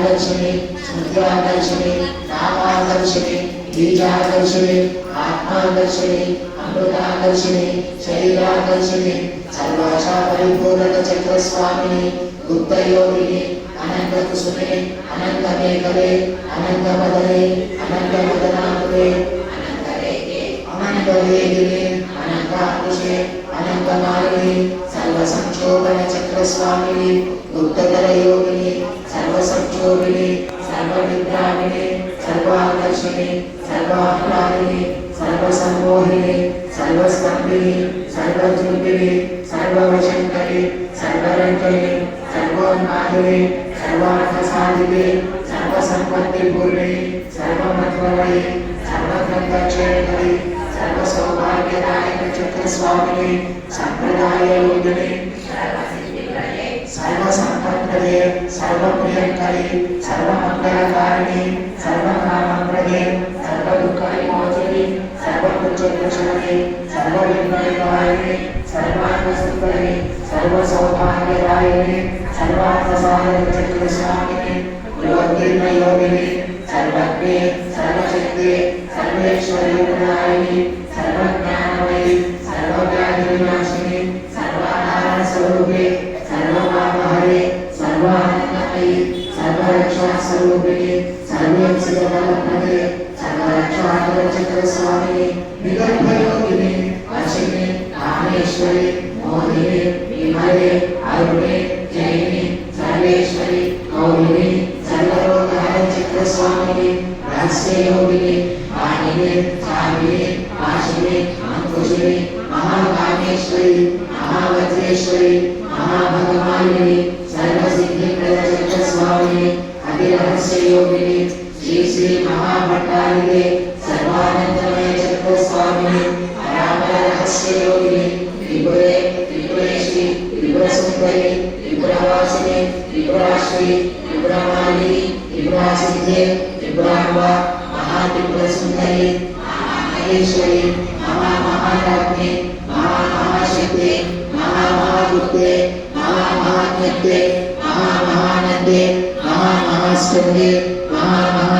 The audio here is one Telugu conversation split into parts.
సత్యాదర్శిని స్మృత్యాదర్శిని నామాదర్శిని బీజాదర్శిని ఆత్మాదర్శిని అమృతాదర్శిని శరీరాదర్శిని సర్వాశా పరిపూర్ణత చక్రస్వామిని గుప్తయోగిని అనంత కుసుమే అనంత మేఘలే అనంత మదనే అనంత మదనాకులే అనంత వేదిని అనంత అంకుశే అనంత మాలిని సర్వ సంక్షోభన చక్రస్వామిని ఉత్తర యోగిని సర్వ సంక్షోభిని సర్వ విద్రామిని సర్వాకర్షిణి సర్వాహ్లాదిని సర్వ సంమోహిని సర్వస్కందిని సర్వద్రుపిని సర్వవశంకరి సర్వరంకరి సర్వోన్మాదిని సర్వార్థసాధిని సర్వసంపత్తి పూర్ణి సర్వమత్వమయి సర్వగ్రంథక్షేత్రి సర్వ సౌభాగ్యదాయక చక్రస్వామిని సంప్రదాయ సర్వప్రియంకరి సర్వమంగళకారిణి సర్వకామప్రదే సర్వ దుఃఖ విమోచని సర్వపుత్రపుషణి సర్వ విఘ్ననివారిణి యోగిని సర్వజ్ఞే సర్వశక్తి సర్వేశ్వరీనాయిని సర్వజ్ఞానమయి సర్వేక్షితఫలప్రదే సర్వరక్షాకర చక్రస్వామిని విగర్భయోగిని వశిని కామేశ్వరి మోహిని విమలే అరుణి జయిని సర్వేశ్వరి గౌరిని సర్వరోగహర చక్రస్వామిని రహస్యయోగిని వాణిని చామిని వాషిని అంకుశిని మహాకామేశ్వరి మహావజ్రేశ్వరి మహాభగవానిని సర్వసిద్ధిప్రద చక్రస్వామిని అతిరహస్యయోగిని श्री श्री महाभट्टारिणे सर्वानंदमय जगत्स्वामिने अनामरहस्य योगिने त्रिपुरे त्रिपुरेश्वरी त्रिपुरसुन्दरी, त्रिपुरवासिने त्रिपुराश्री त्रिपुरमालिनी त्रिपुरासिद्धे त्रिपुराम्बा, महात्रिपुरसुन्दरी महाईश्वरी महा महाराज्ञे महा महाशक्ते महा महागुप्ते महा महाज्ञप्ते महा महानन्दे महा महास्कन्दे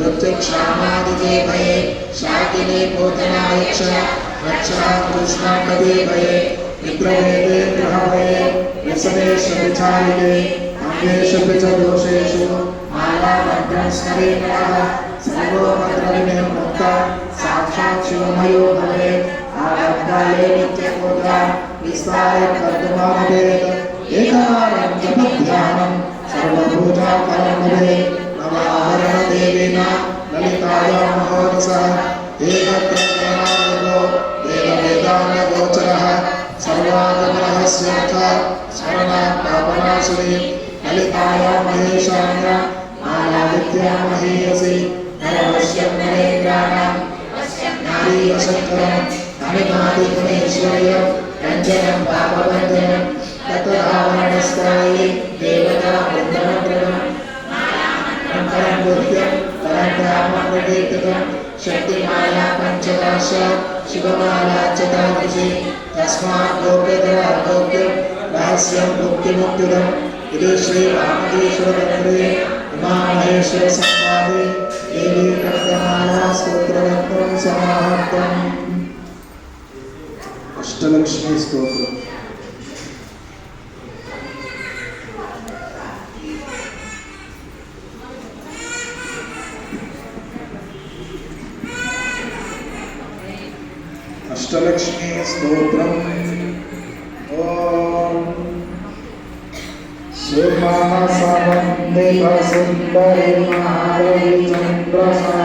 मृत्युक्षामादिके भये शाकिनी भूतनायक्ष रक्षा कृष्णाकवे भये विप्रवेदे ग्रहभये व्यसनेषु विचारिणे अन्येषु च दोषेषु मायाभद्रस्मरेणः सर्वोपद्रविनिर्मुक्ता साक्षात् शिवमयो भवेत् आरब्धाले नित्यपुत्रा विस्तारे कर्तुमाभवेत् एकवारं जपध्यानं सर्वभूताफलं भवेत् आभरणदेविना ललिताया महोरसः एकप्रकरणायुगो वेदवेदानगोचरः सर्वागमनस्यर्थ स्मरणापापनाशनीं ललिताया महेशान्या मामादित्या महीयसी नरवश्यं नरेन्द्राणां नारीयशङ्करं नमितादिगुणेश्वर्यं रञ्जनं पापभञ्जनं तत्र आवरणस्थायि देव अनन्तरं नृत्यं तरङ्गामप्रकीर्तितं शक्तिमाला पञ्चदश शिवमाला चतादशि तस्मात् गोप्यतरा गोप्यं रहस्यं मुक्तिमुक्तिदम् इति श्रीरामजीश्वरतन्त्रे उमामहेश्वरसंवादे देवी कर्तमाला स्तोत्ररत्नं समाहर्तम् अष्टलक्ष्मी स्तोत्रम् अष्टलक्ष्मी स्तोत्रम सुमहासमन्दे वसुन्दरे महारविचन्द्रसा